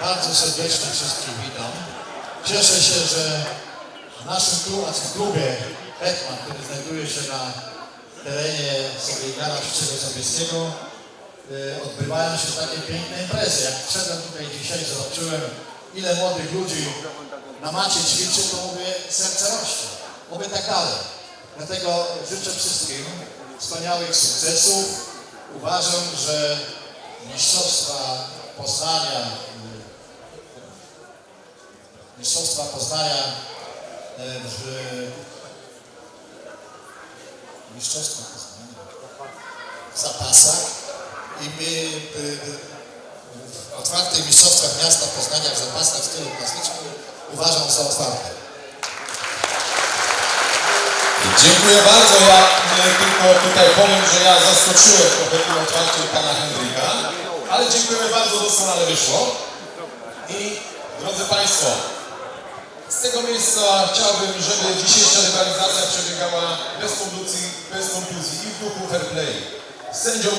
Bardzo serdecznie wszystkich witam. Cieszę się, że w naszym klubie, w klubie Hetman, który znajduje się na terenie sobie Garażczego Sobieskiego, y, odbywają się takie piękne imprezy. Jak wszedłem tutaj dzisiaj, zobaczyłem ile młodych ludzi na macie ćwiczy, to mówię, serce rośnie. Oby tak dalej. Dlatego życzę wszystkim wspaniałych sukcesów. Uważam, że Mistrzostwa Poznania, Mistrzostwa Poznania y, w Mistrzostwa Poznania w zapasach i my w otwartych Mistrzostwach Miasta Poznania w zapasach w stylu klasycznym uważam za otwarte. Dziękuję bardzo. Ja e, tylko tutaj powiem, że ja zaskoczyłem trochę tym otwarciem pana Henryka, ale dziękujemy bardzo, doskonale wyszło. I drodzy Państwo, z tego miejsca chciałbym, żeby dzisiejsza rywalizacja przebiegała bez kontuzji, bez kontuzji i w duchu fair play. Sędzią